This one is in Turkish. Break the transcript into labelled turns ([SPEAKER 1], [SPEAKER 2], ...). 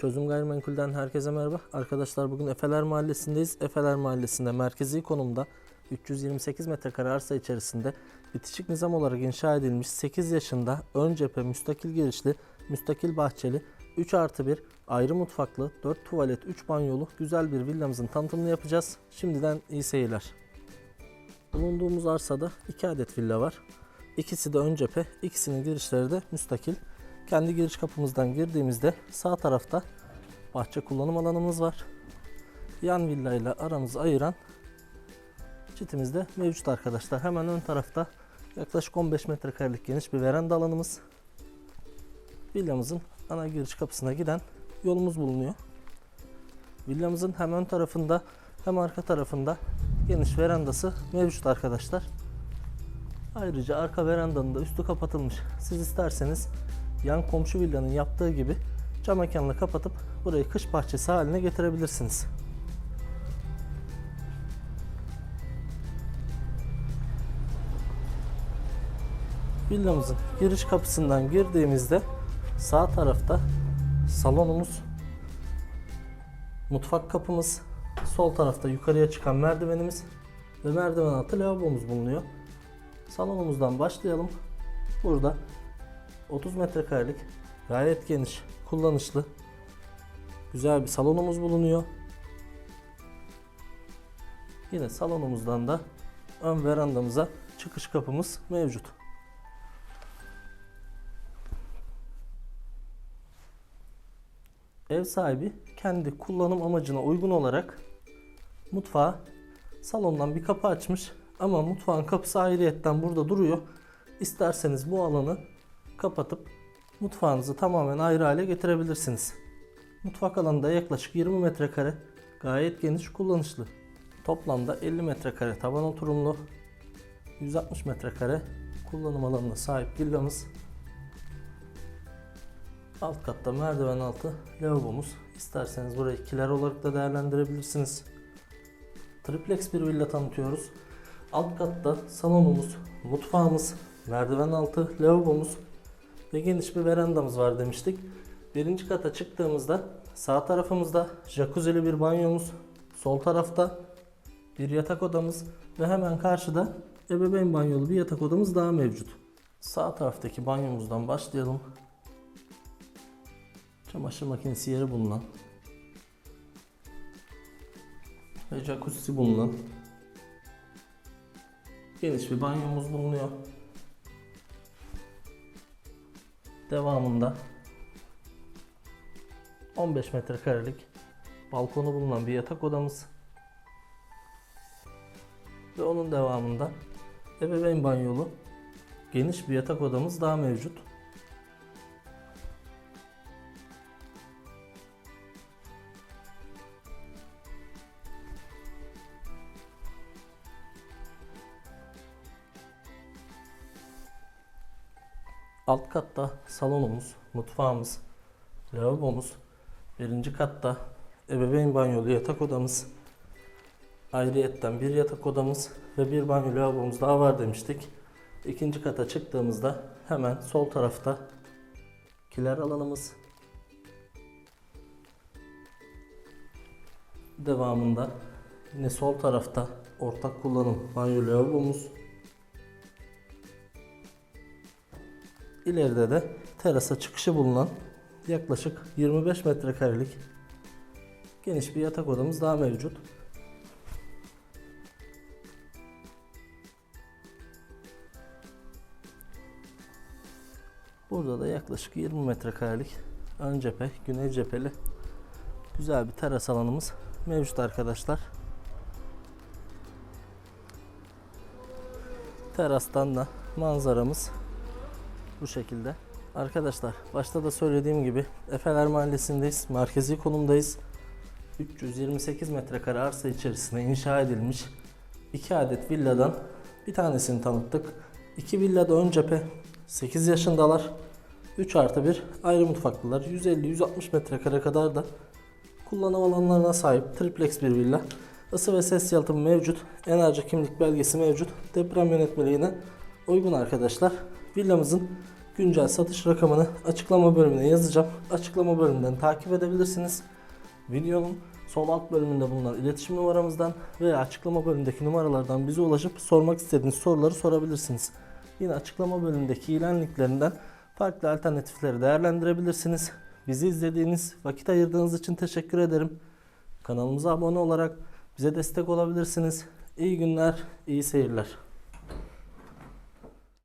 [SPEAKER 1] Çözüm Gayrimenkul'den herkese merhaba. Arkadaşlar bugün Efeler Mahallesi'ndeyiz. Efeler Mahallesi'nde merkezi konumda 328 metrekare arsa içerisinde bitişik nizam olarak inşa edilmiş 8 yaşında ön cephe müstakil girişli, müstakil bahçeli, 3 artı 1 ayrı mutfaklı, 4 tuvalet, 3 banyolu güzel bir villamızın tanıtımını yapacağız. Şimdiden iyi seyirler. Bulunduğumuz arsada 2 adet villa var. İkisi de ön cephe, ikisinin girişleri de müstakil. Kendi giriş kapımızdan girdiğimizde sağ tarafta bahçe kullanım alanımız var. Yan villa ile aramızı ayıran çitimiz de mevcut arkadaşlar. Hemen ön tarafta yaklaşık 15 metrekarelik geniş bir veranda alanımız. Villamızın ana giriş kapısına giden yolumuz bulunuyor. Villamızın hem ön tarafında hem arka tarafında geniş verandası mevcut arkadaşlar. Ayrıca arka verandanın da üstü kapatılmış. Siz isterseniz yan komşu villanın yaptığı gibi cam mekanla kapatıp burayı kış bahçesi haline getirebilirsiniz. Villamızın giriş kapısından girdiğimizde sağ tarafta salonumuz, mutfak kapımız, sol tarafta yukarıya çıkan merdivenimiz ve merdiven altı lavabomuz bulunuyor. Salonumuzdan başlayalım. Burada 30 metrekarelik gayet geniş, kullanışlı güzel bir salonumuz bulunuyor. Yine salonumuzdan da ön verandamıza çıkış kapımız mevcut. Ev sahibi kendi kullanım amacına uygun olarak mutfağa salondan bir kapı açmış ama mutfağın kapısı ayrıyetten burada duruyor. İsterseniz bu alanı kapatıp mutfağınızı tamamen ayrı hale getirebilirsiniz. Mutfak alanında yaklaşık 20 metrekare gayet geniş kullanışlı. Toplamda 50 metrekare taban oturumlu, 160 metrekare kullanım alanına sahip villamız. Alt katta merdiven altı lavabomuz. İsterseniz burayı kiler olarak da değerlendirebilirsiniz. Triplex bir villa tanıtıyoruz. Alt katta salonumuz, mutfağımız, merdiven altı lavabomuz ve geniş bir verandamız var demiştik. Birinci kata çıktığımızda sağ tarafımızda jacuzzi'li bir banyomuz, sol tarafta bir yatak odamız ve hemen karşıda ebeveyn banyolu bir yatak odamız daha mevcut. Sağ taraftaki banyomuzdan başlayalım. Çamaşır makinesi yeri bulunan ve jacuzzi bulunan geniş bir banyomuz bulunuyor. Devamında 15 metrekarelik balkonu bulunan bir yatak odamız ve onun devamında ebeveyn banyolu geniş bir yatak odamız daha mevcut. Alt katta salonumuz, mutfağımız, lavabomuz, birinci katta ebeveyn banyolu yatak odamız, ayrıyetten bir yatak odamız ve bir banyo lavabomuz daha var demiştik. İkinci kata çıktığımızda hemen sol tarafta kiler alanımız, devamında yine sol tarafta ortak kullanım banyo lavabomuz, İleride de terasa çıkışı bulunan yaklaşık 25 metrekarelik geniş bir yatak odamız daha mevcut. Burada da yaklaşık 20 metrekarelik ön cephe, güney cepheli güzel bir teras alanımız mevcut arkadaşlar. Terastan da manzaramız bu şekilde. Arkadaşlar başta da söylediğim gibi Efeler Mahallesi'ndeyiz. Merkezi konumdayız. 328 metrekare arsa içerisinde inşa edilmiş 2 adet villadan bir tanesini tanıttık. 2 villada ön cephe 8 yaşındalar. 3 artı 1 ayrı mutfaklılar. 150-160 metrekare kadar da kullanım alanlarına sahip triplex bir villa. Isı ve ses yalıtımı mevcut. Enerji kimlik belgesi mevcut. Deprem yönetmeliğine uygun arkadaşlar. Villamızın güncel satış rakamını açıklama bölümüne yazacağım. Açıklama bölümünden takip edebilirsiniz. Videonun sol alt bölümünde bulunan iletişim numaramızdan veya açıklama bölümündeki numaralardan bize ulaşıp sormak istediğiniz soruları sorabilirsiniz. Yine açıklama bölümündeki ilan linklerinden farklı alternatifleri değerlendirebilirsiniz. Bizi izlediğiniz, vakit ayırdığınız için teşekkür ederim. Kanalımıza abone olarak bize destek olabilirsiniz. İyi günler, iyi seyirler.